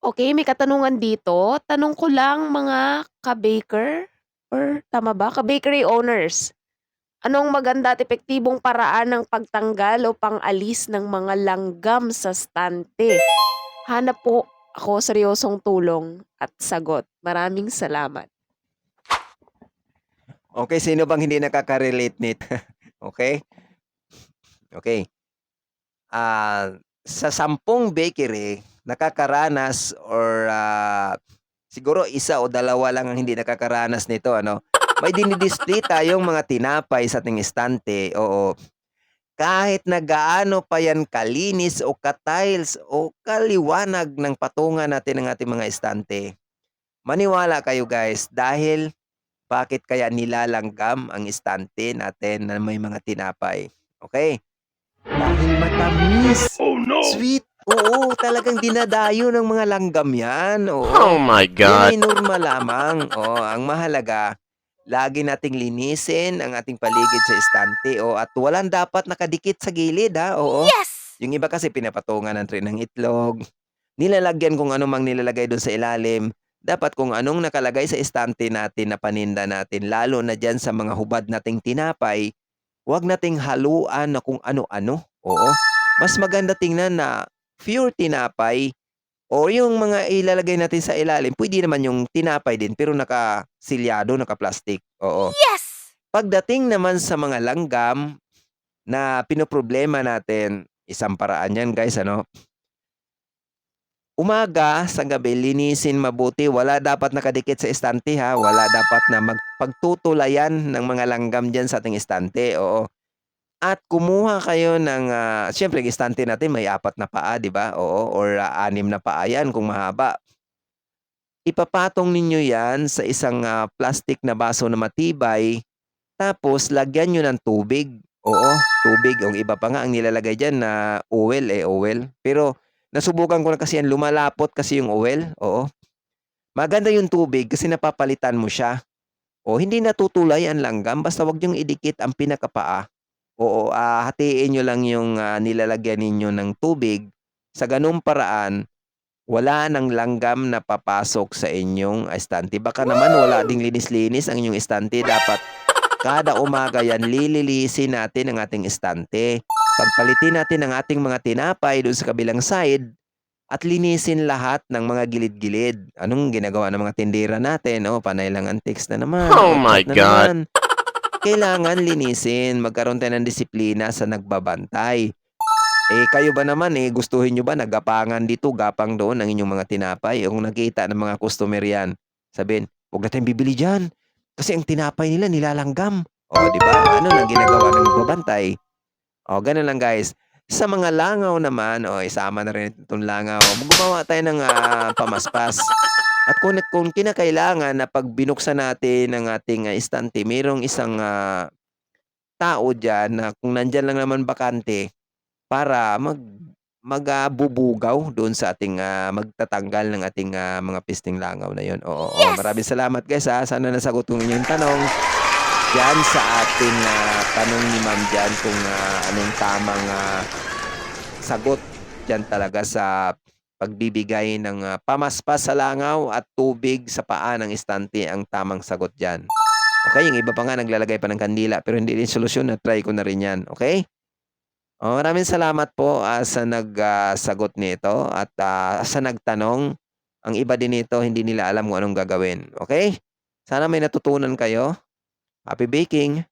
Okey, may katanungan dito. Tanong ko lang mga ka-baker or tama ba? Ka-bakery owners. Anong maganda at epektibong paraan ng pagtanggal o pang-alis ng mga langgam sa estante? Hanap po ako seryosong tulong at sagot. Maraming salamat. Okey, sino bang hindi nakaka-relate nito? Okey? Okey. Ah, sa 10 bakery nakakaranas or, ah, siguro 1 o 2 lang ang hindi nakakaranas nito ano. May dini-display tayong mga tinapay sa ating estante, oo. Kahit na gaano pa yan kalinis o ka-tiles o kaliwanag ng patungan natin ng ating mga estante, maniwala kayo guys dahil bakit kaya nilalanggam ang estante natin na may mga tinapay, okey? Dahil matamis, Oh no! sweet, oo, talagang dinadayo ng mga langgam yan, oo. Oh my Yan God! ay normal lamang, oo. Ang mahalaga, lagi nating linisin ang ating paligid sa estante, oh, at walang dapat nakadikit sa gilid, ha, oo. Yes! Yung iba kasi pinapatungan ng tray ng itlog, nilalagyan kung ano mang nilalagay dun sa ilalim. Dapat kung anong nakalagay sa estante natin na paninda natin, lalo na diyan sa mga hubad nating tinapay, wag nating haluan na kung ano-ano, oo. Mas maganda tingnan na pure tinapay o yung mga ilalagay natin sa ilalim, puwede naman yung tinapay din pero nakasilyado, naka-plastic, oo. Yes! Pagdating naman sa mga langgam na pinoproblema natin, isang paraan yan guys ano. Umaga sa gabi linisin mabuti, wala dapat nakadikit sa estante, ha, wala dapat na mag pagtutulayan ng mga langgam diyan sa ating estante, oo. At kumuha kayo ng, ah, siyempre ang estante natin may 4 na paa, 'di ba, oo, or 6 na paa yan kung mahaba. Ipapatong ninyo yan sa isang, ah, plastic na baso na matibay, tapos lagyan niyo ng tubig, oo, tubig. Yung iba pa nga ang nilalagay diyan na oil, eh, oil. Pero nasubukan ko na kasi yan, lumalapot kasi yung oil, oo. Maganda yung tubig kasi napapalitan mo siya. O hindi natutulay ang langgam basta wag niyong idikit ang pinakapaa. Oo, ah, hatiin niyo lang yung, ah, nilalagyan ninyo ng tubig. Sa gano'ng paraan, wala ng langgam na papasok sa inyong estante. Baka naman wala ding linis-linis ang inyong estante, dapat kada umaga yan lilinisin natin ang ating estante. Pagpalitin natin ang ating mga tinapay dun sa kabilang side at linisin lahat ng mga gilid-gilid. Anong ginagawa ng mga tindera natin, oh, panay lang antics na naman, Oh my na God! naman. Kailangan linisin, magkaroon tayo ng disiplina sa nagbabantay. Eh, kayo ba naman, eh, gustuhin niyo ba na gapangan dito, gapang doon ang inyong mga tinapay? O kung nakita ng mga customer yan, sabihin, "Wag na tayong bibili diyan, kasi ang tinapay nila nilalanggam." Oh, 'di ba? Ano lang ginagawa ng nagbabantay. Oh, gano'n lang guys. Sa mga langaw naman, oh, isama na rin itong langaw, gumawa tayo ng, ah, pamaspas. At kung kung kinakailangan na 'pag binuksan natin ang ating, ah, estante merong isang, ah, tao diyan na kung nandiyan lang naman bakante, para mag mag, ah, bubugaw doon sa ating, ah, magtatanggal ng ating, ah, mga pesteng langaw na 'yon. Oo, oo. Yes! Maraming salamat guys, ha. Sana nasagot ko inyong tanong diyan sa ating, ah, tanong ni ma'am diyan kung, ah, anong tamang, ah, sagot diyan talaga sa pagbibigay ng, ah, pamaspas sa langaw at tubig sa paa ng estante ang tamang sagot diyan. Okey, yung iba pa nga naglalagay pa ng kandila pero hindi rin solusyon, na-try ko na rin yan, okey? Oh, maraming salamat po, ah, sa nag, ah, sagot nito at, ah, sa nagtanong. Ang iba din nito hindi nila alam kung anong gagawin, okey? Sana may natutunan kayo. Happy baking!